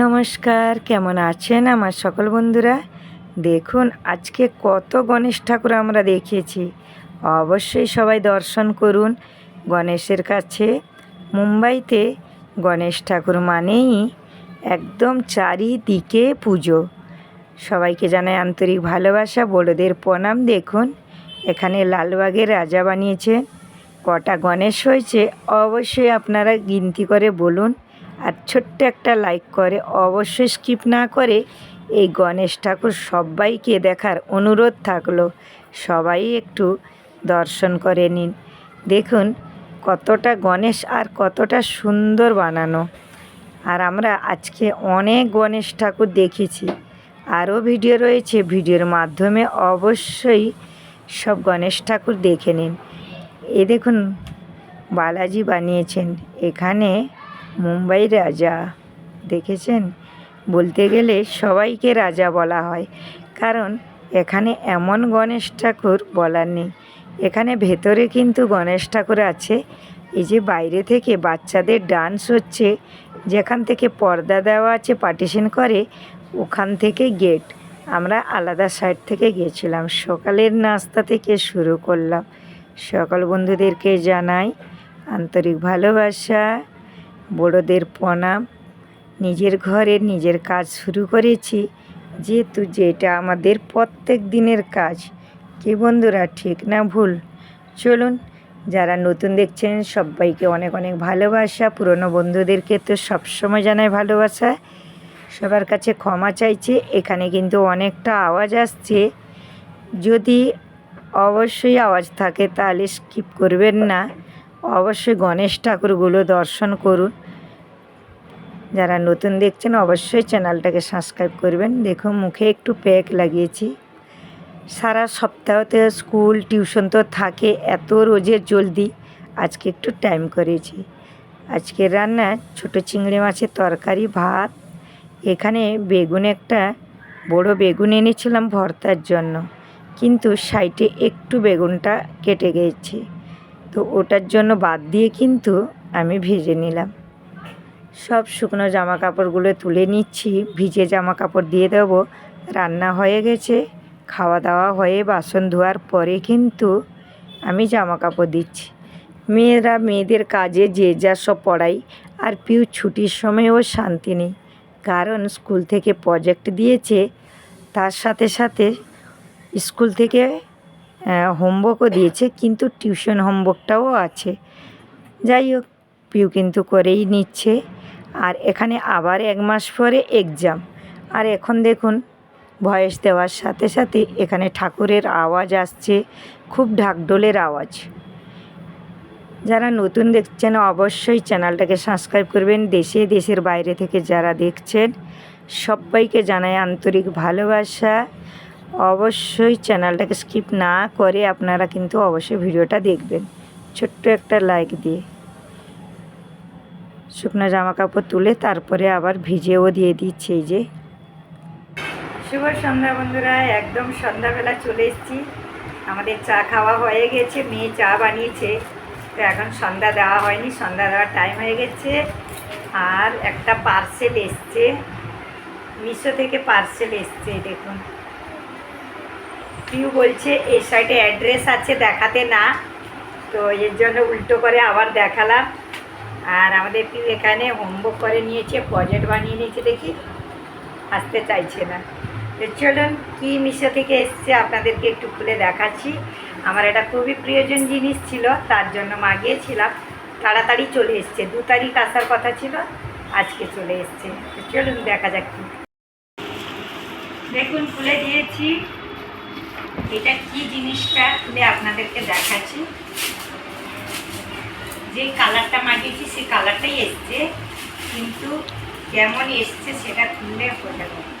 নমস্কার, কেমন আছেন আমার সকল বন্ধুরা? দেখুন, আজকে কত গণেশ ঠাকুর আমরা দেখেছি অবশ্যই সবাই দর্শন করুন। গণেশের কাছে, মুম্বাইতে গণেশ ঠাকুর মানেই একদম চারিদিকে পুজো। সবাইকে জানায় আন্তরিক ভালোবাসা, বড়দের প্রণাম। দেখুন, এখানে লালবাগের রাজা বানিয়েছেন। কটা গণেশ হয়েছে, অবশ্যই আপনারা গিনতি করে বলুন। আর ছোট্ট একটা লাইক করে, অবশ্যই স্কিপ না করে এই গণেশ ঠাকুর সবাইকে দেখার অনুরোধ থাকল। সবাই একটু দর্শন করে নিন। দেখুন কতটা গণেশ আর কতটা সুন্দর বানানো। আর আমরা আজকে অনেক গণেশ ঠাকুর দেখেছি। আরও ভিডিও রয়েছে, ভিডিওর মাধ্যমে অবশ্যই সব গণেশ ঠাকুর দেখে নিন। এ দেখুন, বালাজি বানিয়েছেন। এখানে মুম্বাই রাজা, দেখেছেন? বলতে গেলে সবাইকে রাজা বলা হয়। কারণ এখানে এমন গণেশ ঠাকুর বলার নেই। এখানে ভেতরে কিন্তু গণেশ ঠাকুর আছে। এই যে বাইরে থেকে বাচ্চাদের ডান্স হচ্ছে, যেখান থেকে পর্দা দেওয়া আছে, পার্টিশন করে, ওখান থেকে গেট। আমরা আলাদা সাইড থেকে গিয়েছিলাম। সকালের নাস্তা থেকে শুরু করলাম। সকল বন্ধুদেরকে জানাই আন্তরিক ভালোবাসা। বড়োদের প্রণাম। নিজের ঘরে নিজের কাজ শুরু করেছি। যেহেতু যেটা আমাদের প্রত্যেক দিনের কাজ, কি বন্ধুরা, ঠিক না ভুল? চলুন, যারা নতুন দেখছেন, সবাইকে অনেক অনেক ভালোবাসা। পুরনো বন্ধুদেরকে তো সবসময় জানাই ভালোবাসা। সবার কাছে ক্ষমা চাইছি। এখানে কিন্তু অনেকটা আওয়াজ আসছে। যদি অবশ্যই আওয়াজ থাকে, তাহলে স্কিপ করবেন না। অবশ্যই গণেশ ঠাকুরগুলো দর্শন করুন। যারা নতুন দেখছেন, অবশ্যই চ্যানেলটাকে সাবস্ক্রাইব করবেন। দেখুন, মুখে একটু প্যাক লাগিয়েছি। সারা সপ্তাহতে স্কুল, টিউশন তো থাকে, এত রোজের জলদি। আজকে একটু টাইম করেছি। আজকের রান্না ছোটো চিংড়ি মাছের তরকারি, ভাত। এখানে বেগুন একটা, বড় বেগুন এনেছিলাম ভর্তার জন্য। কিন্তু সাইডে একটু বেগুনটা কেটে গিয়েছে তো ওটার জন্য বাদ দিয়ে কিন্তু আমি ভেজে নিলাম। সব শুকনো জামা কাপড়গুলো তুলে নিচ্ছি, ভিজে জামা কাপড় দিয়ে দেবো। রান্না হয়ে গেছে খাওয়া দাওয়া হয়ে বাসন ধোয়ার পরে কিন্তু আমি জামা কাপড় দিচ্ছি। মেয়েরা মেয়েদের কাজে যে যা সব পড়াই, আর পিউ ছুটির সময়ও শান্তি নেই। কারণ স্কুল থেকে প্রজেক্ট দিয়েছে, তার সাথে সাথে স্কুল থেকে হোমওয়ার্কও দিয়েছে, কিন্তু টিউশন হোমওয়ার্কটাও আছে। যাই হোক, পিউ কিন্তু করেই নিচ্ছে। আর এখানে আবার এক মাস পরে এক্সাম আর এখন দেখুন, ভয়েস দেওয়ার সাথে সাথে এখানে ঠাকুরের আওয়াজ আসছে, খুব ঢাকঢোলের আওয়াজ। যারা নতুন দেখছেন, অবশ্যই চ্যানেলটাকে সাবস্ক্রাইব করবেন। দেশে, দেশের বাইরে থেকে যারা দেখছেন, সবাইকে জানাই আন্তরিক ভালোবাসা। অবশ্যই চ্যানেলটাকে স্কিপ না করে আপনারা কিন্তু অবশ্যই ভিডিওটা দেখবেন। ছোট্ট একটা লাইক দিয়ে। শুকনো জামা কাপড় তুলে তারপরে আবার ভিজেও দিয়ে দিচ্ছে যে। শুভ সন্ধ্যা বন্ধুরা, একদম সন্ধ্যাবেলা চলে এসেছি। আমাদের চা খাওয়া হয়ে গেছে, মেয়ে চা বানিয়েছে। তো এখন সন্ধ্যা দেওয়া হয়নি, সন্ধ্যা দেওয়ার টাইম হয়ে গেছে। আর একটা পার্সেল এসছে। মিশো থেকে পার্সেল এসছে, দেখুন। পিউ বলছে এই সাইডে অ্যাড্রেস আছে দেখাতে না। তো এর জন্য উল্টো করে আবার দেখালাম। আর আমাদের পিউ এখানে হোমওয়ার্ক করে নিয়েছে প্রজেক্ট বানিয়ে নিয়েছে দেখি। আসতে চাইছে না। তো চলুন, কী মিশো থেকে এসছে আপনাদেরকে একটু খুলে দেখাচ্ছি। আমার এটা খুবই প্রয়োজন জিনিস ছিল, তার জন্য মাগিয়েছিলাম তাড়াতাড়ি চলে এসছে। দু তারিখ আসার কথা ছিল, আজকে চলে এসছে। চলুন, দেখা যাক দেখুন, খুলে দিয়েছি। এটা কি জিনিসটা খুলে আপনাদেরকে দেখাচ্ছি? যে কালারটা মাগিয়েছি সে কালারটাই এসছে, কিন্তু কেমন এসছে সেটা খুললে বোঝা যাবে।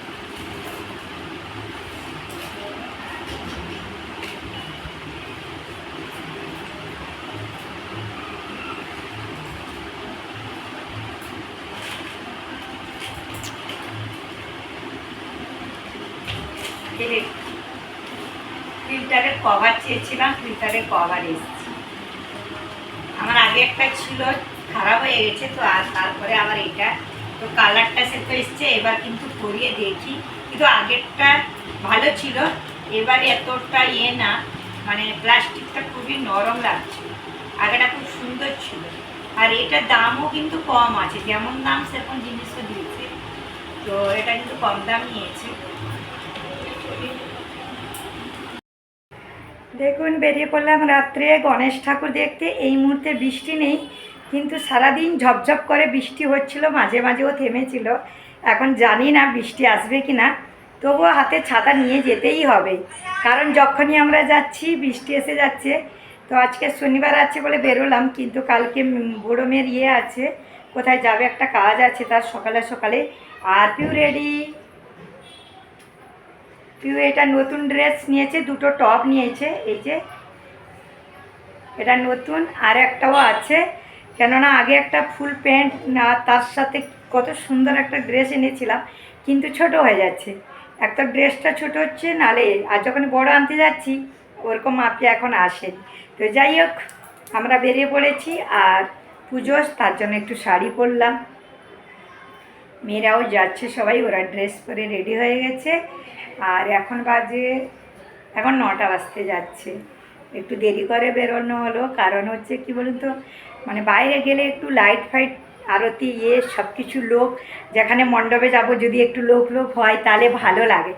কভার চেয়েছিলাম ফিল্টারের কভার এসছে। আমার আগে একটা ছিল, খারাপ হয়ে গেছে, তো আর তারপরে আবার এটা। তো কালারটা সে তো এসছে, এবার কিন্তু পরিয়ে দেখি। কিন্তু আগেরটা ভালো ছিল, এবার এতটা ইয়ে না মানে প্লাস্টিকটা খুবই নরম লাগছে আগেটা খুব সুন্দর ছিল। আর এটার দামও কিন্তু কম আছে, যেমন দাম সেরকম জিনিসও দিয়েছে। তো এটা কিন্তু কম দাম নিয়েছে। দেখুন, বেরিয়ে পড়লাম রাত্রে গণেশ ঠাকুর দেখতে। এই মুহূর্তে বৃষ্টি নেই, কিন্তু সারাদিন ঝপঝপ করে বৃষ্টি হচ্ছিল, মাঝে মাঝেও থেমেছিল। এখন জানি না বৃষ্টি আসবে কি না তবুও হাতে ছাতা নিয়ে যেতেই হবে। কারণ যখনই আমরা যাচ্ছি, বৃষ্টি এসে যাচ্ছে। তো আজকে শনিবার আছে বলে বেরোলাম, কিন্তু কালকে বড়ো মেয়ের ইয়ে আছে, কোথায় যাবে একটা কাজ আছে তার সকালে সকালে। আর পিউ রেডি পিউ এটা নতুন ড্রেস নিয়েছে, দুটো টপ নিয়েছে, এই যে। এটা নতুন, আর একটাও আছে। কেননা আগে একটা ফুল প্যান্ট, না, তার সাথে কত সুন্দর একটা ড্রেস এনেছিলাম, কিন্তু ছোট হয়ে যাচ্ছে। একটা ড্রেসটা ছোট হচ্ছে, নালে আর যখন বড় আনতে যাচ্ছি, ওরকম মাপে এখন আসে তো যাই হোক, আমরা বেরিয়ে পড়েছি, আর পুজো, তার জন্য একটু শাড়ি পরলাম। মেয়েরাও যাচ্ছে সবাই, ওরা ড্রেস পরে রেডি হয়ে গেছে। আর এখন বাজে, এখন নটা বাজতে যাচ্ছে। একটু দেরি করে বেরোনো হলো, কারণ হচ্ছে কি বলুন তো মানে বাইরে গেলে একটু লাইট ফাইট, আরতি ইয়ে সব কিছু লোক, যেখানে মণ্ডপে যাব যদি একটু লোক লোক হয়, তাহলে ভালো লাগে।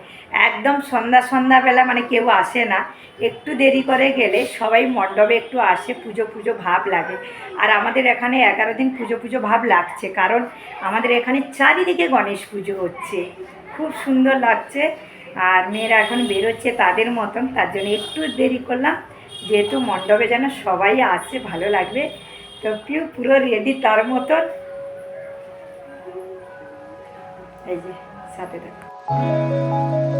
একদম সন্ধ্যা সন্ধ্যাবেলা মানে কেউ আসে না। একটু দেরি করে গেলে সবাই মণ্ডপে একটু আসে, পুজো পুজো ভাব লাগে। আর আমাদের এখানে এগারো দিন পুজো পুজো ভাব লাগছে, কারণ আমাদের এখানে চারিদিকে গণেশ পুজো হচ্ছে। খুব সুন্দর লাগছে। আর মেয়েরা এখন বেরোচ্ছে তাদের মতন, তার জন্য একটু দেরি করলাম। যেহেতু মণ্ডপে যেন সবাই আসে, ভালো লাগবে। তো পিউ পুরো রেডি তার মতন। এই যে, সাথে দেখো